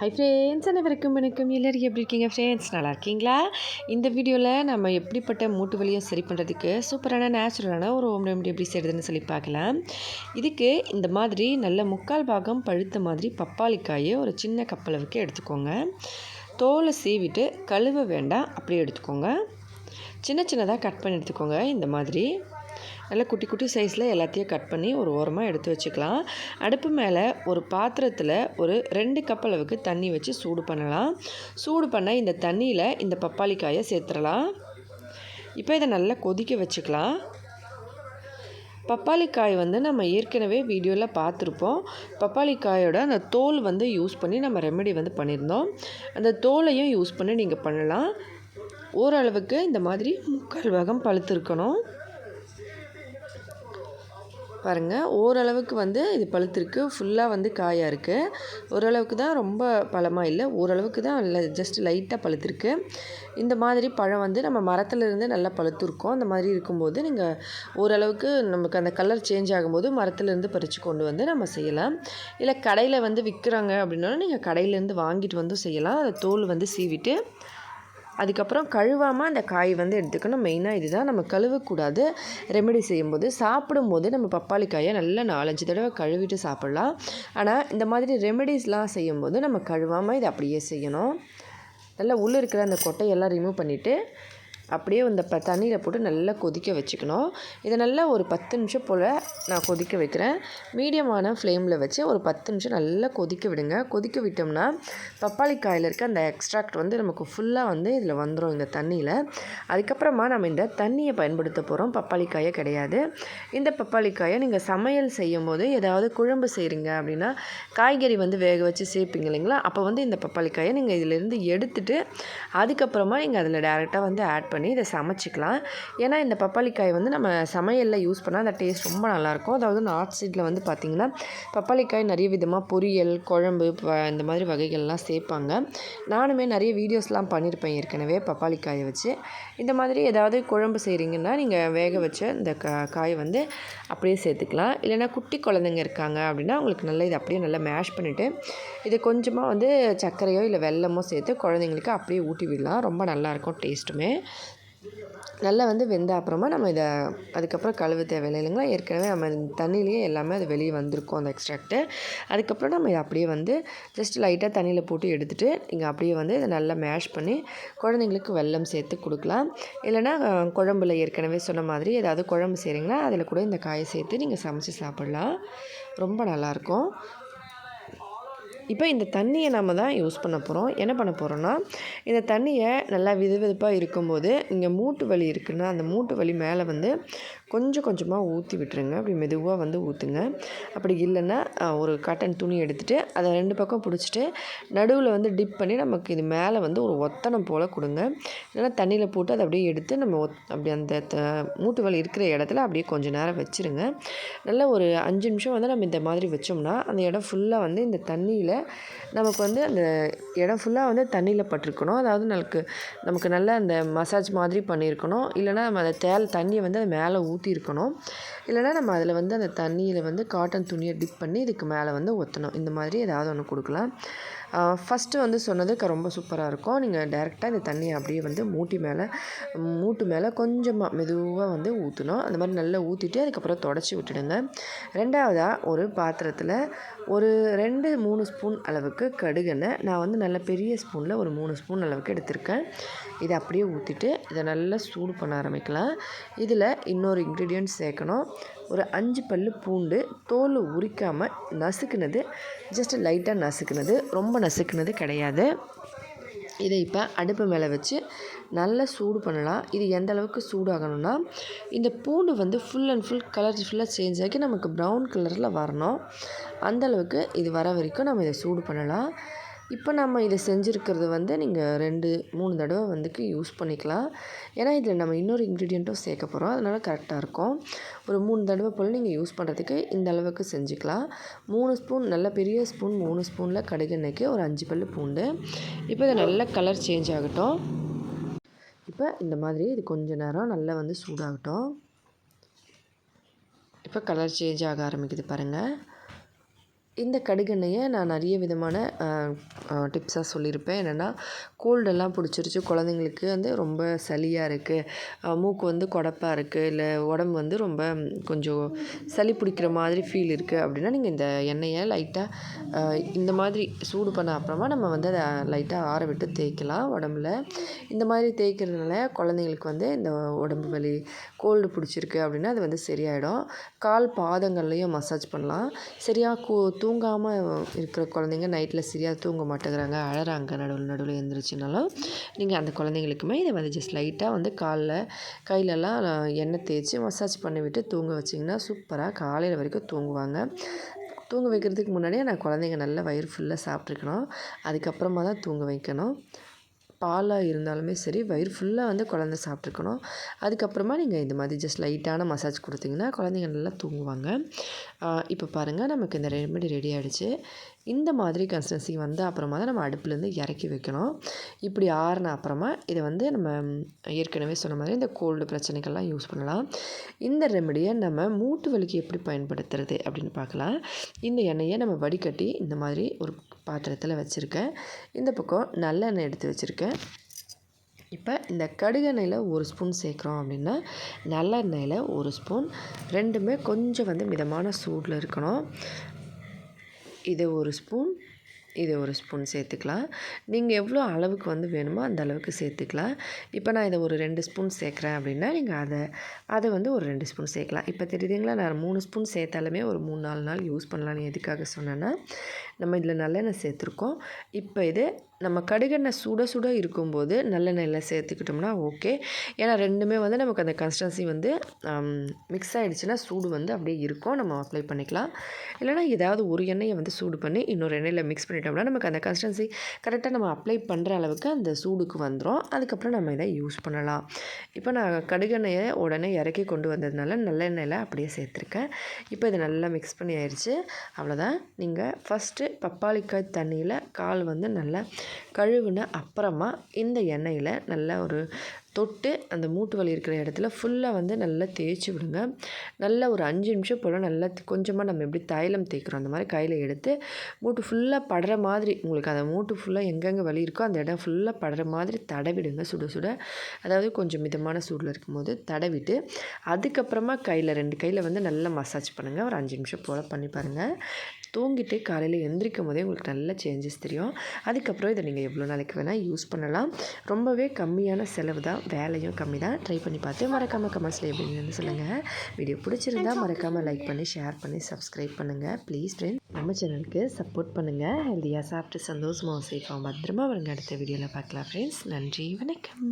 Hi friends அனைவருக்கும் வணக்கம். எல்லோரும் எப்படி இருக்கீங்க? ஃப்ரெண்ட்ஸ் நல்லா இருக்கீங்களா? இந்த வீடியோவில் நம்ம எப்படிப்பட்ட மூட்டு வலியும் சரி பண்ணுறதுக்கு சூப்பரான நேச்சுரலான ஒரு ஹோம் ரெமெடி எப்படி செய்கிறதுன்னு சொல்லி பார்க்கலாம். இதுக்கு இந்த மாதிரி நல்ல முக்கால் பாகம் பழுத்த மாதிரி பப்பாளிக்காயை ஒரு சின்ன கப்பளவுக்கு எடுத்துக்கோங்க. தோலை சீவிட்டு கழுவ வேண்டாம் அப்படியே எடுத்துக்கோங்க. சின்ன சின்னதாக கட் பண்ணி எடுத்துக்கோங்க. இந்த மாதிரி நல்லா குட்டி குட்டி சைஸில் எல்லாத்தையும் கட் பண்ணி ஒரு ஓரமாக எடுத்து வச்சுக்கலாம். அடுப்பு மேலே ஒரு பாத்திரத்தில் ஒரு ரெண்டு கப் அளவுக்கு தண்ணி வச்சு சூடு பண்ணலாம். சூடு பண்ண இந்த தண்ணியில் இந்த பப்பாளிக்காயை சேர்த்துடலாம். இப்போ இதை நல்லா கொதிக்க வச்சுக்கலாம். பப்பாளிக்காய் வந்து நம்ம ஏற்கனவே வீடியோவில் பார்த்துருப்போம். பப்பாளிக்காயோட அந்த தோல் வந்து யூஸ் பண்ணி நம்ம ரெமெடி வந்து பண்ணியிருந்தோம். அந்த தோலையும் யூஸ் பண்ணி நீங்கள் பண்ணலாம். ஓரளவுக்கு இந்த மாதிரி முக்கால் பாகம் பழுத்திருக்கணும். பாருங்கள் ஓரளவுக்கு வந்து இது பழுத்திருக்கு. ஃபுல்லாக வந்து காயாக இருக்குது ஓரளவுக்கு தான் ரொம்ப பழமாக இல்லை. ஓரளவுக்கு தான் இல்லை ஜஸ்ட் லைட்டாக பழுத்திருக்கு. இந்த மாதிரி பழம் வந்து நம்ம மரத்துலேருந்து நல்லா பழுத்திருக்கோம். அந்த மாதிரி இருக்கும்போது நீங்கள் ஓரளவுக்கு நமக்கு அந்த கலர் சேஞ்ச் ஆகும்போது மரத்துலேருந்து பறித்து கொண்டு வந்து நம்ம செய்யலாம். இல்லை கடையில் வந்து விற்கிறாங்க அப்படின்னாலும் நீங்கள் கடையிலேருந்து வாங்கிட்டு வந்து செய்யலாம். அதை தோல் வந்து சீவிட்டு அதுக்கப்புறம் கழுவாமல் அந்த காய் வந்து எடுத்துக்கணும். மெயினாக இதுதான். நம்ம கழுவக்கூடாது. ரெமெடி செய்யும்போது சாப்பிடும்போது நம்ம பப்பாளி காயை நல்லா நாலஞ்சு தடவை கழுவிட்டு சாப்பிட்லாம். ஆனால் இந்த மாதிரி ரெமெடிஸ்லாம் செய்யும்போது நம்ம கழுவாமல் இதை அப்படியே செய்யணும். நல்லா உள்ளே இருக்கிற அந்த கொட்டையெல்லாம் ரிமூவ் பண்ணிவிட்டு அப்படியே இந்த ப தண்ணியில் போட்டு நல்லா கொதிக்க வச்சுக்கணும். இதை நல்லா ஒரு பத்து நிமிஷம் போல் நான் கொதிக்க வைக்கிறேன். மீடியமான ஃப்ளேமில் வச்சு ஒரு பத்து நிமிஷம் நல்லா கொதிக்க விடுங்க. கொதிக்க விட்டோம்னா பப்பாளி காயில் இருக்க அந்த எக்ஸ்ட்ராக்ட் வந்து நமக்கு ஃபுல்லாக வந்து இதில் வந்துடும் இந்த தண்ணியில். அதுக்கப்புறமா நம்ம இந்த தண்ணியை பயன்படுத்த போகிறோம் பப்பாளி காயை கிடையாது. இந்த பப்பாளி காயை நீங்கள் சமையல் செய்யும் போது ஏதாவது குழம்பு செய்கிறீங்க அப்படின்னா காய்கறி வந்து வேக வச்சு சேர்ப்பீங்க இல்லைங்களா? அப்போ வந்து இந்த பப்பாளி காயை நீங்கள் இதிலேருந்து எடுத்துகிட்டு அதுக்கப்புறமா நீங்கள் அதில் டேரெக்டாக வந்து ஆட் பண்ணி இதை சமைச்சிக்கலாம். ஏன்னா இந்த பப்பாளிக்காய் வந்து நம்ம சமையலில் யூஸ் பண்ணால் அந்த டேஸ்ட் ரொம்ப நல்லாயிருக்கும். அதாவது நார்த் சைடில் வந்து பார்த்திங்கன்னா பப்பாளிக்காய் நிறைய விதமாக பொரியல் குழம்பு இந்த மாதிரி வகைகள்லாம் சேர்ப்பாங்க. நானுமே நிறைய வீடியோஸ்லாம் பண்ணியிருப்பேன் ஏற்கனவே பப்பாளிக்காயை வச்சு. இந்த மாதிரி ஏதாவது குழம்பு செய்கிறீங்கன்னா நீங்கள் வேக வச்ச இந்த கா காய் வந்து அப்படியே சேர்த்துக்கலாம். இல்லைனா குட்டி குழந்தைங்க இருக்காங்க அப்படின்னா உங்களுக்கு நல்லா இதை அப்படியே நல்லா மேஷ் பண்ணிவிட்டு இது கொஞ்சமாக வந்து சர்க்கரையோ இல்லை வெல்லமோ சேர்த்து குழந்தைங்களுக்கு அப்படியே ஊட்டி விடலாம். ரொம்ப நல்லாயிருக்கும் டேஸ்ட்டுமே நல்லா வந்து வெந்த அப்புறமா நம்ம இதை அதுக்கப்புறம் கழுவு தேவையில்லை இல்லைங்களா? ஏற்கனவே நம்ம தண்ணியிலேயே எல்லாமே அது வெளியே வந்திருக்கும் அந்த எக்ஸ்ட்ராக்ட்டு அதுக்கப்புறம் நம்ம இதை அப்படியே வந்து ஜஸ்ட் லைட்டாக தண்ணியில் போட்டு எடுத்துகிட்டு நீங்கள் அப்படியே வந்து இதை நல்லா மேஷ் பண்ணி குழந்தைங்களுக்கு வெல்லம் சேர்த்து கொடுக்கலாம். இல்லைனா குழம்புல ஏற்கனவே சொன்ன மாதிரி ஏதாவது குழம்பு செய்கிறீங்கன்னா அதில் கூட இந்த காயை சேர்த்து நீங்கள் சமைச்சு சாப்பிட்லாம். ரொம்ப நல்லாயிருக்கும் இப்போ இந்த தண்ணியை நம்ம தான் யூஸ் பண்ண போகிறோம் என்ன பண்ண போகிறோன்னா இந்த தண்ணியை நல்லா விது இருக்கும்போது இங்கே மூட்டு வலி இருக்குன்னா அந்த மூட்டு வலி மேலே வந்து கொஞ்சம் கொஞ்சமாக ஊற்றி விட்டுருங்க. அப்படி மெதுவாக வந்து ஊற்றுங்க அப்படி இல்லைன்னா ஒரு காட்டன் துணி எடுத்துகிட்டு அதை ரெண்டு பக்கம் பிடிச்சிட்டு நடுவில் வந்து டிப் பண்ணி நமக்கு இது மேலே வந்து ஒரு ஒத்தனம் போல் கொடுங்க. இல்லைன்னா தண்ணியில் போட்டு அதை அப்படியே எடுத்து நம்ம ஒத் அப்படி அந்த த மூட்டு வலி இருக்கிற இடத்துல அப்படியே கொஞ்சம் நேரம் வச்சுருங்க. நல்லா ஒரு அஞ்சு நிமிஷம் வந்து நம்ம இந்த மாதிரி வச்சோம்னா அந்த இடம் ஃபுல்லாக வந்து இந்த தண்ணியில் நமக்கு வந்து அந்த இடம் ஃபுல்லாக வந்து தண்ணியில் பட்டிருக்கணும். அதாவது நமக்கு நமக்கு நல்லா அந்த மசாஜ் மாதிரி பண்ணியிருக்கணும் இல்லைனா நம்ம அதை தேல் தண்ணியை வந்து அது மேலே ஊ ஊற்றிருக்கணும் இல்லைனா நம்ம அதில் வந்து அந்த தண்ணியில் வந்து காட்டன் துணியை டிப் பண்ணி இதுக்கு மேலே வந்து ஒத்தணும். இந்த மாதிரி ஏதாவது ஒன்று கொடுக்கலாம். ஃபஸ்ட்டு வந்து சொன்னது ரொம்ப சூப்பராக இருக்கும். நீங்கள் டேரெக்டாக இந்த தண்ணியை அப்படியே வந்து மூட்டி மேலே மூட்டு மேலே கொஞ்சமாக மெதுவாக வந்து ஊற்றணும் அந்த மாதிரி நல்லா ஊற்றிட்டு அதுக்கப்புறம் தொடச்சி விட்டுடுங்க. ரெண்டாவதாக ஒரு பாத்திரத்தில் ஒரு ரெண்டு மூணு ஸ்பூன் அளவுக்கு கடுகெண்ணெய் நான் வந்து நல்ல பெரிய ஸ்பூனில் ஒரு மூணு ஸ்பூன் அளவுக்கு எடுத்திருக்கேன். இதை அப்படியே ஊற்றிட்டு இதை நல்லா சூடு பண்ண ஆரம்பிக்கலாம். இதில் இன்னொரு இன்க்ரீடியன்ட் சேர்க்கணும். ஒரு அஞ்சு பல் பூண்டு தோல் உரிக்காமல் நசுக்குனது ஜஸ்ட் லைட்டாக நசுக்குனது. ரொம்ப நசுக்குனது கிடையாது. இதை இப்போ அடுப்பு மேலே வச்சு நல்லா சூடு பண்ணலாம். இது எந்த அளவுக்கு சூடாகணும்னா இந்த பூண்டு வந்து ஃபுல் அண்ட் ஃபுல் கலர் ஃபுல்லாக சேஞ்ச் ஆகி நமக்கு ப்ரௌன் கலரில் வரணும். அந்தளவுக்கு இது வர வரைக்கும் நம்ம இதை சூடு பண்ணலாம். இப்போ நம்ம இதை செஞ்சுருக்கிறது வந்து நீங்கள் ரெண்டு மூணு தடவை வந்துக்கு யூஸ் பண்ணிக்கலாம். ஏன்னா இதில் நம்ம இன்னொரு இன்க்ரீடியண்ட்டும் சேர்க்க போகிறோம் அதனால் கரெக்டாக இருக்கும். ஒரு மூணு தடவை போல் நீங்கள் யூஸ் பண்ணுறதுக்கு இந்த அளவுக்கு செஞ்சுக்கலாம். மூணு ஸ்பூன் நல்ல பெரிய ஸ்பூன் மூணு ஸ்பூனில் கடுகெண்ணெய்க்கு ஒரு அஞ்சு பல் பூண்டு. இப்போ இதை நல்ல கலர் சேஞ்ச் ஆகட்டும். இப்போ இந்த மாதிரி இது கொஞ்ச நேரம் நல்லா வந்து சூடாகட்டும். இப்போ கலர் சேஞ்ச் ஆக ஆரம்பிக்குது பாருங்கள் இந்த கடுகெண்ணெயை நான் நிறைய விதமான டிப்ஸாக சொல்லியிருப்பேன். என்னென்னா கோல்டெல்லாம் பிடிச்சிருச்சு. குழந்தைங்களுக்கு வந்து ரொம்ப சளியாக இருக்குது மூக்கு வந்து குடப்பாக இருக்குது இல்லை உடம்பு வந்து ரொம்ப கொஞ்சம் சளி பிடிக்கிற மாதிரி ஃபீல் இருக்குது அப்படின்னா நீங்கள் இந்த எண்ணெயை லைட்டாக இந்த மாதிரி சூடு பண்ண அப்புறமா நம்ம வந்து அதை லைட்டாக ஆற விட்டு தேய்க்கலாம் உடம்புல. இந்த மாதிரி தேய்க்கிறதுனால குழந்தைங்களுக்கு வந்து இந்த உடம்பு வலி கோல்டு பிடிச்சிருக்கு அப்படின்னா அது வந்து சரியாயிடும். கால் பாதங்கள்லேயும் மசாஜ் பண்ணலாம். சரியாக கூ தூங்காமல் இருக்கிற குழந்தைங்க நைட்டில் சரியாக தூங்க மாட்டேங்கிறாங்க அழறாங்க. நடுவில் நடுவில் எழுந்திரிச்சினாலும் நீங்கள் அந்த குழந்தைங்களுக்குமே இதை வந்து ஜஸ்ட் லைட்டாக வந்து காலில் கையிலலாம் எண்ணெய் தேய்ச்சி மசாஜ் பண்ணி விட்டு தூங்க வச்சிங்கன்னா சூப்பராக காலையில் வரைக்கும் தூங்குவாங்க. தூங்க வைக்கிறதுக்கு முன்னாடியே நான் குழந்தைங்க நல்லா வயிறு ஃபுல்லாக சாப்பிட்ருக்கணும் அதுக்கப்புறமா தான் தூங்க வைக்கணும். பாலாக இருந்தாலுமே சரி வயிறு ஃபுல்லாக வந்து குழந்த சாப்பிட்ருக்கணும் அதுக்கப்புறமா நீங்கள் இந்த மாதிரி ஜஸ்ட் லைட்டான மசாஜ் கொடுத்தீங்கன்னா குழந்தைங்க நல்லா தூங்குவாங்க. இப்போ பாருங்கள் நமக்கு இந்த ரெமெடி ரெடி ஆகிடுச்சு இந்த மாதிரி கன்சிஸ்டன்சி வந்து அப்புறமா தான் நம்ம அடுப்புலேருந்து இறக்கி வைக்கணும். இப்படி ஆறின அப்புறமா இதை வந்து நம்ம ஏற்கனவே சொன்ன மாதிரி இந்த கோல்டு பிரச்சனைகள்லாம் யூஸ் பண்ணலாம். இந்த ரெமெடியை நம்ம மூட்டு வலிக்கு எப்படி பயன்படுத்துறது அப்படின்னு பார்க்கலாம். இந்த எண்ணெயை நம்ம வடிகட்டி இந்த மாதிரி ஒரு பாத்திரத்தில் வச்சுருக்கேன். இந்த பக்கம் நல்லெண்ணெய் எடுத்து வச்சுருக்கேன். இப்போ இந்த கடுகெண்ணெயில் ஒரு ஸ்பூன் சேர்க்குறோம் அப்படின்னா நல்லெண்ணெயில் ஒரு ஸ்பூன். ரெண்டுமே கொஞ்சம் வந்து மிதமான சூடில் இருக்கணும். இது ஒரு ஸ்பூன் இது ஒரு ஸ்பூன் சேர்த்துக்கலாம். நீங்கள் எவ்வளோ அளவுக்கு வந்து வேணுமோ அந்த அளவுக்கு சேர்த்துக்கலாம். இப்போ நான் இதை ஒரு ரெண்டு ஸ்பூன் சேர்க்குறேன் அப்படின்னா நீங்கள் அதை அதை வந்து ஒரு ரெண்டு ஸ்பூன் சேர்க்கலாம். இப்போ தெரியுதுங்களா நான் மூணு ஸ்பூன் சேர்த்தாலுமே ஒரு மூணு நாலு நாள் யூஸ் பண்ணலான்னு எதுக்காக சொன்னேன்னா நம்ம இதில் நல்லெண்ணெய் சேர்த்துருக்கோம். இப்போ இது நம்ம கடுகெண்ணெய் சுட சுட இருக்கும்போது நல்லெண்ணெயில் சேர்த்துக்கிட்டோம்னா ஓகே. ஏன்னா ரெண்டுமே வந்து நமக்கு அந்த கன்சிஸ்டன்சி வந்து மிக்ஸ் ஆகிடுச்சுன்னா சூடு வந்து அப்படியே இருக்கும். நம்ம அப்ளை பண்ணிக்கலாம். இல்லைனா ஏதாவது ஒரு எண்ணெயை வந்து சூடு பண்ணி இன்னொரு எண்ணெயில் மிக்ஸ் பண்ணிட்டோம்னா நமக்கு அந்த கன்சிஸ்டன்சி கரெக்டாக நம்ம அப்ளை பண்ணுற அளவுக்கு அந்த சூடுக்கு வந்துடும் அதுக்கப்புறம் நம்ம இதை யூஸ் பண்ணலாம். இப்போ நான் கடுகெண்ணெயை உடனே இறக்கி கொண்டு வந்ததுனால நல்லெண்ணெயில் அப்படியே சேர்த்துருக்கேன். இப்போ இதை நல்லா மிக்ஸ் பண்ணி ஆயிடுச்சு. அவ்வளோதான் நீங்கள் ஃபஸ்ட்டு பப்பாளிக்காய் தண்ணியில் கால் வந்து நல்லா கழுவுன அப்புறமா இந்த எண்ணெயில் நல்லா ஒரு தொட்டு அந்த மூட்டு வலி இருக்கிற இடத்துல ஃபுல்லாக வந்து நல்லா தேய்ச்சி விடுங்க. நல்லா ஒரு அஞ்சு நிமிஷம் போல் நல்லா கொஞ்சமாக நம்ம எப்படி தைலம் தேய்க்கிறோம் அந்த மாதிரி கையில் எடுத்து மூட்டு ஃபுல்லாக படுற மாதிரி உங்களுக்கு அந்த மூட்டு ஃபுல்லாக எங்கெங்கே வலி இருக்கோ அந்த இடம் ஃபுல்லாக படுற மாதிரி தடவிடுங்க சுட சுட. அதாவது கொஞ்சம் மிதமான சூடில் இருக்கும்போது தடவிட்டு அதுக்கப்புறமா கையில் ரெண்டு கையில் வந்து நல்லா மசாஜ் பண்ணுங்கள் ஒரு அஞ்சு நிமிஷம் போல் பண்ணி பாருங்கள் தூங்கிட்டு காலையில் எந்திரிக்கும் போதே உங்களுக்கு நல்ல சேஞ்சஸ் தெரியும். அதுக்கப்புறம் இதை நீங்கள் எவ்வளோ நாளைக்கு வேணால் யூஸ் பண்ணலாம். ரொம்பவே கம்மியான செலவு தான் வேலையும் கம்மி தான். ட்ரை பண்ணி பார்த்து மறக்காமல் கமெண்ட்ஸில் எப்படின்னு சொல்லுங்கள் வீடியோ பிடிச்சிருந்தா மறக்காமல் லைக் பண்ணி ஷேர் பண்ணி சப்ஸ்கிரைப் பண்ணுங்கள் ப்ளீஸ் ஃப்ரெண்ட் நம்ம சேனலுக்கு சப்போர்ட் பண்ணுங்கள் ஹெல்த்தியாக சாப்பிட்டு சந்தோஷமாக சேஃபாக பத்திரமா வருங்க. அடுத்த வீடியோவில் பார்க்கலாம் ஃப்ரெண்ட்ஸ் நன்றி வணக்கம்.